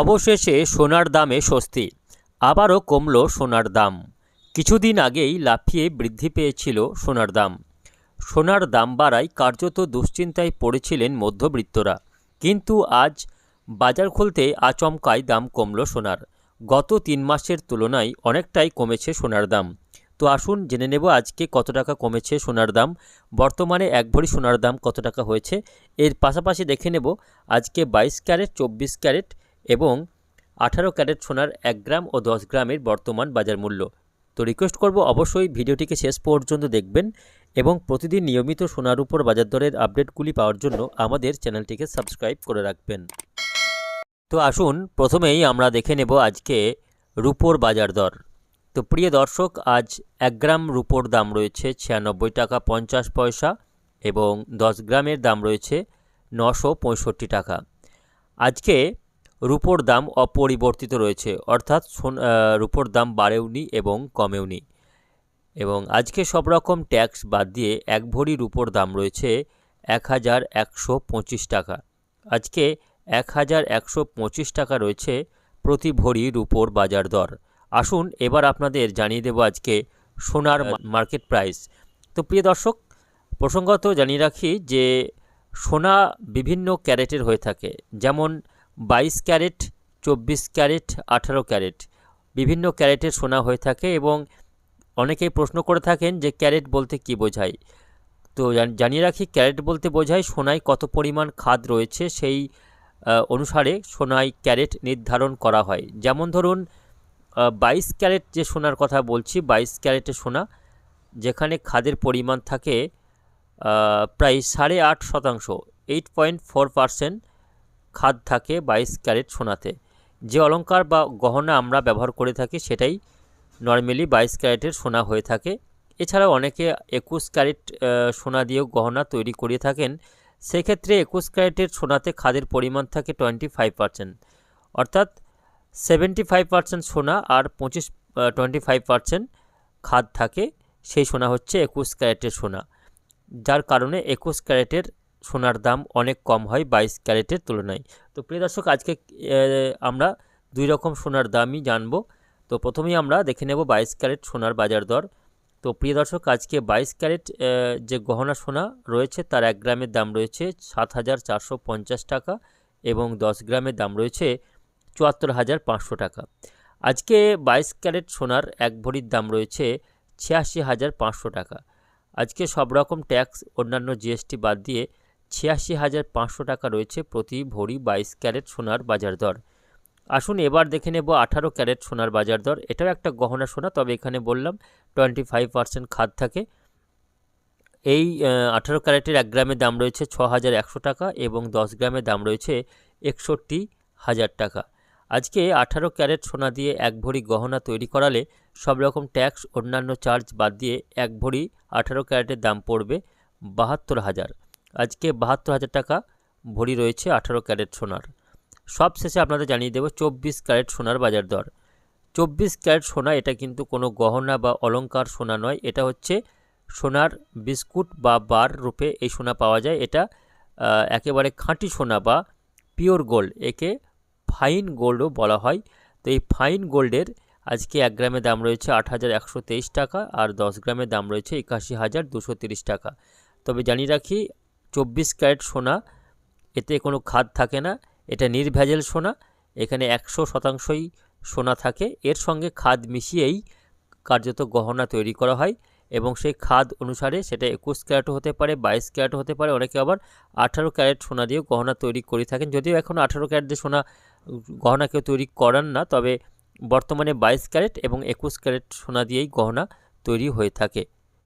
অবশেষে সোনার দামে স্বস্তি। আবারও কমল সোনার দাম। কিছুদিন আগেই লাফিয়ে বৃদ্ধি পেয়েছিল সোনার দাম। সোনার দাম বাড়ায় কার্যত দুশ্চিন্তায় পড়েছিলেন মধ্যবৃত্তরা। কিন্তু আজ বাজার খুলতে আচমকায় দাম কমল সোনার। গত তিন মাসের তুলনায় অনেকটাই কমেছে সোনার দাম। তো আসুন জেনে নেব আজকে কত টাকা কমেছে সোনার দাম। বর্তমানে এক ভরি সোনার দাম কত টাকা হয়েছে? এর পাশাপাশি দেখে নেব আজকে বাইশ ক্যারেট, চব্বিশ ক্যারেট এবং আঠারো ক্যারেট সোনার এক গ্রাম ও দশ গ্রামের বর্তমান বাজার মূল্য। তো রিকোয়েস্ট করব অবশ্যই ভিডিওটিকে শেষ পর্যন্ত দেখবেন এবং প্রতিদিন নিয়মিত সোনার উপর বাজার দরের আপডেটগুলি পাওয়ার জন্য আমাদের চ্যানেলটিকে সাবস্ক্রাইব করে রাখবেন। তো আসুন, প্রথমেই আমরা দেখে নেব আজকে রুপোর বাজার দর। তো প্রিয় দর্শক, আজ এক গ্রাম রুপোর দাম রয়েছে ছিয়ানব্বই টাকা পঞ্চাশ পয়সা এবং দশ গ্রামের দাম রয়েছে নশো পঁয়ষট্টি টাকা। আজকে রুপোর দাম অপরিবর্তিত রয়েছে, অর্থাৎ রুপোর দাম বাড়েওনি এবং কমেওনি এবং আজকে সব রকম ট্যাক্স বাদ দিয়ে এক ভরি রুপোর দাম রয়েছে এক হাজার একশো পঁচিশ টাকা। আজকে এক হাজার একশো পঁচিশ টাকা রয়েছে প্রতি ভরি রুপোর বাজার দর। আসুন এবার আপনাদের জানিয়ে দেব আজকে সোনার মার্কেট প্রাইস। তো প্রিয় দর্শক, প্রসঙ্গত জানিয়ে রাখি যে সোনা বিভিন্ন ক্যারেটের হয়ে থাকে। যেমন বাইশ ক্যারেট, চব্বিশ ক্যারেট, আঠারো ক্যারেট। বিভিন্ন ক্যারেটের সোনা হয়ে থাকে এবং অনেকেই প্রশ্ন করে থাকেন যে ক্যারেট বলতে কী বোঝায়? তো জান- জানিয়ে রাখি, ক্যারেট বলতে বোঝায় সোনায় কত পরিমাণ খাদ রয়েছে সেই অনুসারে সোনায় ক্যারেট নির্ধারণ করা হয়। যেমন ধরুন বাইশ ক্যারেট যে সোনার কথা বলছি, বাইশ ক্যারেটের সোনা, যেখানে খাদের পরিমাণ থাকে প্রায় সাড়ে আট শতাংশ, এইট পয়েন্ট ফোর পারসেন্ট খাদ থাকে বাইশ ক্যারেট সোনাতে। যে অলংকার বা গহনা আমরা ব্যবহার করে থাকি সেটাই নর্মালি বাইশ ক্যারেটের সোনা হয়ে থাকে। এছাড়াও অনেকে একুশ ক্যারেট সোনা দিয়েও গহনা তৈরি করে থাকেন। সেক্ষেত্রে একুশ ক্যারেটের সোনাতে খাদের পরিমাণ থাকে টোয়েন্টি ফাইভ পার্সেন্ট। অর্থাৎ সেভেন্টি ফাইভ পার্সেন্ট সোনা আর পঁচিশ টোয়েন্টি ফাইভ পার্সেন্ট খাদ থাকে, সেই সোনা হচ্ছে একুশ ক্যারেটের সোনা। যার কারণে একুশ ক্যারেটের সোনার দাম অনেক কম হয় বাইশ ক্যারেটের তুলনায়। তো প্রিয় দর্শক, আজকে আমরা দুই রকম সোনার দামই জানব। তো প্রথমেই আমরা দেখে নেব বাইশ ক্যারেট সোনার বাজার দর। তো প্রিয় দর্শক, আজকে বাইশ ক্যারেট যে গহনা সোনা রয়েছে তার এক গ্রামের দাম রয়েছে সাত হাজার চারশো পঞ্চাশ টাকা এবং দশ গ্রামের দাম রয়েছে চুয়াত্তর হাজার পাঁচশো টাকা। আজকে বাইশ ক্যারেট সোনার এক ভরির দাম রয়েছে ছিয়াশি হাজার পাঁচশো টাকা। আজকে সব রকম ট্যাক্স, অন্যান্য জিএসটি বাদ দিয়ে ছিয়াশি হাজার পাঁচশো টাকা রয়েছে প্রতি ভরি বাইশ ক্যারেট সোনার বাজার দর। আসুন এবার দেখে নেব আঠারো ক্যারেট সোনার বাজার দর। এটাও একটা গহনা সোনা, তবে এখানে বললাম টোয়েন্টি ফাইভ পার্সেন্ট খাদ থাকে। এই আঠারো ক্যারেটের এক গ্রামের দাম রয়েছে ছ হাজার একশো টাকা এবং দশ গ্রামের দাম রয়েছে একষট্টি হাজার টাকা। আজকে আঠারো ক্যারেট সোনা দিয়ে এক ভরি গহনা তৈরি করালে সব রকম ট্যাক্স, অন্যান্য চার্জ বাদ দিয়ে এক ভরি আঠারো ক্যারেটের দাম পড়বে বাহাত্তর হাজার। আজকে বাহাত্তর হাজার টাকা ভরি রয়েছে আঠারো ক্যারেট সোনার। সব শেষে আপনাদের জানিয়ে দেবো চব্বিশ ক্যারেট সোনার বাজার দর। চব্বিশ ক্যারেট সোনা, এটা কিন্তু কোনো গহনা বা অলংকার সোনা নয়, এটা হচ্ছে সোনার বিস্কুট বা বার রূপে এই সোনা পাওয়া যায়। এটা একেবারে খাঁটি সোনা বা পিওর গোল্ড, একে ফাইন গোল্ডও বলা হয়। তো এই ফাইন গোল্ডের আজকে এক গ্রামের দাম রয়েছে আট হাজার একশো তেইশ টাকা আর দশ গ্রামের দাম রয়েছে একাশি হাজার দুশো তিরিশ টাকা। তবে জানিয়ে রাখি চব্বিশ ক্যারেট সোনা, এতে কোনো খাদ থাকে না, এটা নির্ভেজাল সোনা, এখানে একশো শতাংশই সোনা থাকে। এর সঙ্গে খাদ মিশিয়েই কার্যত গহনা তৈরি করা হয় এবং সেই খাদ অনুসারে সেটা একুশ ক্যারেটও হতে পারে, বাইশ ক্যারেটও হতে পারে, অনেকে আবার আঠারো ক্যারেট সোনা দিয়েও গহনা তৈরি করে থাকেন। যদিও এখন আঠারো ক্যারেট দিয়ে সোনা, গহনা কেউ তৈরি করান না, তবে বর্তমানে বাইশ ক্যারেট এবং একুশ ক্যারেট সোনা দিয়েই গহনা তৈরি হয়ে থাকে।